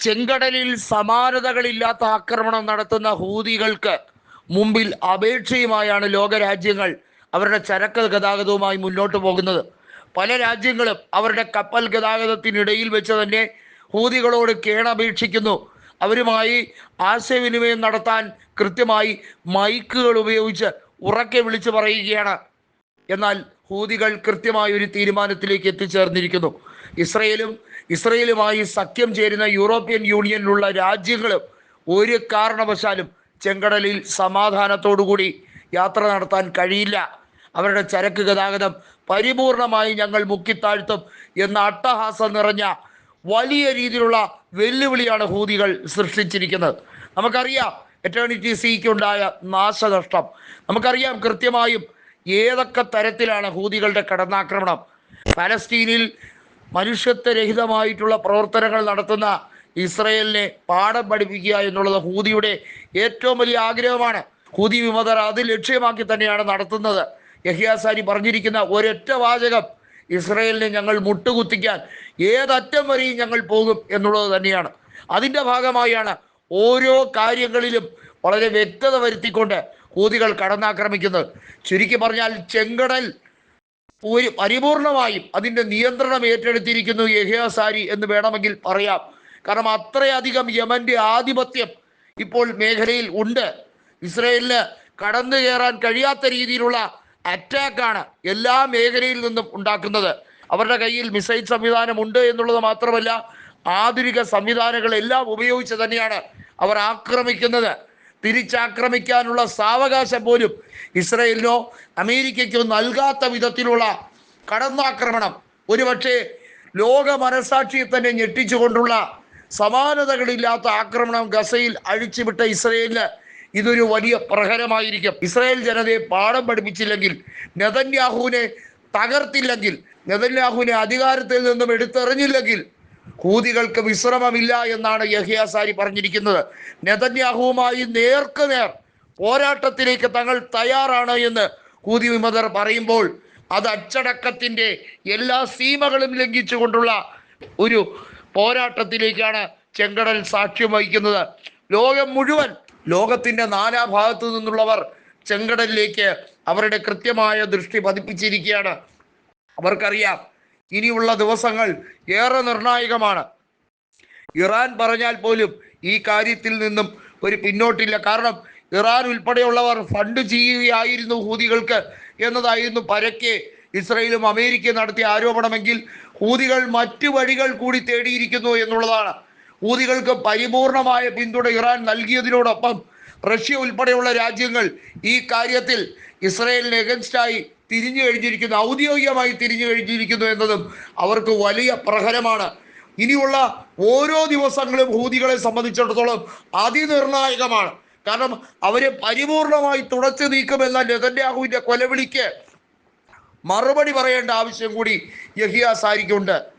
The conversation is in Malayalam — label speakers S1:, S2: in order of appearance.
S1: ചെങ്കടലിൽ സമാനതകളില്ലാത്ത ആക്രമണം നടത്തുന്ന ഹൂതികൾക്ക് മുമ്പിൽ അപേക്ഷയുമായാണ് ലോകരാജ്യങ്ങൾ അവരുടെ ചരക്ക് ഗതാഗതവുമായി മുന്നോട്ട് പോകുന്നത്. പല രാജ്യങ്ങളും അവരുടെ കപ്പൽ ഗതാഗതത്തിനിടയിൽ വെച്ച് തന്നെ ഹൂതികളോട് കേണപേക്ഷിക്കുന്നു. അവരുമായി ആശയവിനിമയം നടത്താൻ കൃത്യമായി മൈക്കുകൾ ഉപയോഗിച്ച് ഉറക്കെ വിളിച്ചു പറയുകയാണ്. എന്നാൽ ഹൂതികൾ കൃത്യമായ ഒരു തീരുമാനത്തിലേക്ക് എത്തിച്ചേർന്നിരിക്കുന്നു. ഇസ്രയേലും ഇസ്രയേലുമായി സഖ്യം ചേരുന്ന യൂറോപ്യൻ യൂണിയനിലുള്ള രാജ്യങ്ങളും ഒരു കാരണവശാലും ചെങ്കടലിൽ സമാധാനത്തോടുകൂടി യാത്ര നടത്താൻ കഴിയില്ല. അവരുടെ ചരക്ക് ഗതാഗതം പരിപൂർണമായി ഞങ്ങൾ മുക്കിത്താഴ്ത്തും എന്ന അട്ടഹാസം നിറഞ്ഞ വലിയ രീതിയിലുള്ള വെല്ലുവിളിയാണ് ഹൂതികൾ സൃഷ്ടിച്ചിരിക്കുന്നത്. നമുക്കറിയാം എറ്റേണിറ്റി സിക്കുണ്ടായ നാശനഷ്ടം. നമുക്കറിയാം കൃത്യമായും ഏതൊക്കെ തരത്തിലാണ് ഹൂതികളുടെ കടന്നാക്രമണം? പലസ്തീനിൽ മനുഷ്യത്വരഹിതമായിട്ടുള്ള പ്രവർത്തനങ്ങൾ നടത്തുന്ന ഇസ്രയേലിനെ പാഠം പഠിപ്പിക്കുക എന്നുള്ളത് ഹൂതിയുടെ ഏറ്റവും വലിയ ആഗ്രഹമാണ്. ഹൂതി വിമതർ അത് ലക്ഷ്യമാക്കി തന്നെയാണ് നടത്തുന്നത്. യഹിയാസാരി പറഞ്ഞിരിക്കുന്ന ഒരൊറ്റ വാചകം ഇസ്രയേലിനെ ഞങ്ങൾ മുട്ടുകുത്തിക്കാൻ ഏതറ്റം വരെയും ഞങ്ങൾ പോകും എന്നുള്ളത് തന്നെയാണ്. അതിന്റെ ഭാഗമായാണ് ഓരോ കാര്യങ്ങളിലും വളരെ വ്യക്തത വരുത്തിക്കൊണ്ട് ഹൂതികൾ കടന്നാക്രമിക്കുന്നത് ചുരുക്കി പറഞ്ഞാൽ ചെങ്കടൽ പരിപൂർണമായും അതിന്റെ നിയന്ത്രണം ഏറ്റെടുത്തിരിക്കുന്നു യഹ്യാസാരി എന്ന് വേണമെങ്കിൽ പറയാം. കാരണം അത്രയധികം യമന്റെ ആധിപത്യം ഇപ്പോൾ മേഖലയിൽ ഉണ്ട്. ഇസ്രയേലിന് കടന്നു കയറാൻ കഴിയാത്ത രീതിയിലുള്ള അറ്റാക്കാണ് എല്ലാ മേഖലയിൽ നിന്നും ഉണ്ടാക്കുന്നത്. അവരുടെ കയ്യിൽ മിസൈൽ സംവിധാനം ഉണ്ട് എന്നുള്ളത് മാത്രമല്ല ആധുനിക സംവിധാനങ്ങളെല്ലാം ഉപയോഗിച്ച് തന്നെയാണ് അവർ ആക്രമിക്കുന്നത്. തിരിച്ചാക്രമിക്കാനുള്ള സാവകാശം പോലും ഇസ്രയേലിനോ അമേരിക്കയ്ക്കോ നൽകാത്ത വിധത്തിലുള്ള കടന്നാക്രമണം ഒരുപക്ഷെ ലോക മനസാക്ഷിയെ തന്നെ ഞെട്ടിച്ചുകൊണ്ടുള്ള സമാനതകളില്ലാത്ത ആക്രമണം ഗസയിൽ അഴിച്ചുവിട്ട ഇസ്രയേലിന് ഇതൊരു വലിയ പ്രഹരമായിരിക്കും. ഇസ്രായേൽ ജനതയെ പാഠം പഠിപ്പിച്ചില്ലെങ്കിൽ നെതന്യാഹുവിനെ തകർത്തില്ലെങ്കിൽ നെതന്യാഹുവിനെ അധികാരത്തിൽ നിന്നും എടുത്തെറിഞ്ഞില്ലെങ്കിൽ ഹൂതികൾക്ക് വിശ്രമമില്ല എന്നാണ് യഹിയാസാരി പറഞ്ഞിരിക്കുന്നത്. നെതന്യാഹുവുമായി നേർക്ക് നേർ പോരാട്ടത്തിലേക്ക് തങ്ങൾ തയ്യാറാണ് എന്ന് കൂതി വിമതർ പറയുമ്പോൾ അത് അച്ചടക്കത്തിന്റെ എല്ലാ സീമകളും ലംഘിച്ചുകൊണ്ടുള്ള ഒരു പോരാട്ടത്തിലേക്കാണ് ചെങ്കടൽ സാക്ഷ്യം വഹിക്കുന്നത്. ലോകം മുഴുവൻ ലോകത്തിന്റെ നാനാഭാഗത്തു നിന്നുള്ളവർ ചെങ്കടലിലേക്ക് അവരുടെ കൃത്യമായ ദൃഷ്ടി പതിപ്പിച്ചിരിക്കുകയാണ്. അവർക്കറിയാം ഇനിയുള്ള ദിവസങ്ങൾ ഏറെ നിർണായകമാണ്. ഇറാൻ പറഞ്ഞാൽ പോലും ഈ കാര്യത്തിൽ നിന്നും ഒരു പിന്നോട്ടില്ല. കാരണം ഇറാൻ ഉൾപ്പെടെയുള്ളവർ ഫണ്ട് ചെയ്യുകയായിരുന്നു ഹൂതികൾക്ക് എന്നതായിരുന്നു പരക്കെ ഇസ്രയേലും അമേരിക്കയും നടത്തിയ ആരോപണമെങ്കിൽ ഹൂതികൾ മറ്റു വഴികൾ കൂടി തേടിയിരിക്കുന്നു എന്നുള്ളതാണ്. ഹൂതികൾക്ക് പരിപൂർണമായ പിന്തുണ ഇറാൻ നൽകിയതിനോടൊപ്പം റഷ്യ ഉൾപ്പെടെയുള്ള രാജ്യങ്ങൾ ഈ കാര്യത്തിൽ ഇസ്രയേലിന് എഗൻസ്റ്റായി തിരിഞ്ഞു കഴിഞ്ഞിരിക്കുന്നു ഔദ്യോഗികമായി തിരിഞ്ഞു കഴിഞ്ഞിരിക്കുന്നു എന്നതും അവർക്ക് വലിയ പ്രഹരമാണ്. ഇനിയുള്ള ഓരോ ദിവസങ്ങളും ഹൂതികളെ സംബന്ധിച്ചിടത്തോളം അതിനിർണായകമാണ്. കാരണം അവരെ പരിപൂർണമായി തുടച്ചു നീക്കുമെന്ന നെതന്യാഹുവിന്റെ കൊലവിളിക്ക് മറുപടി പറയേണ്ട ആവശ്യം കൂടി യഹിയ സാരിക്കുണ്ട്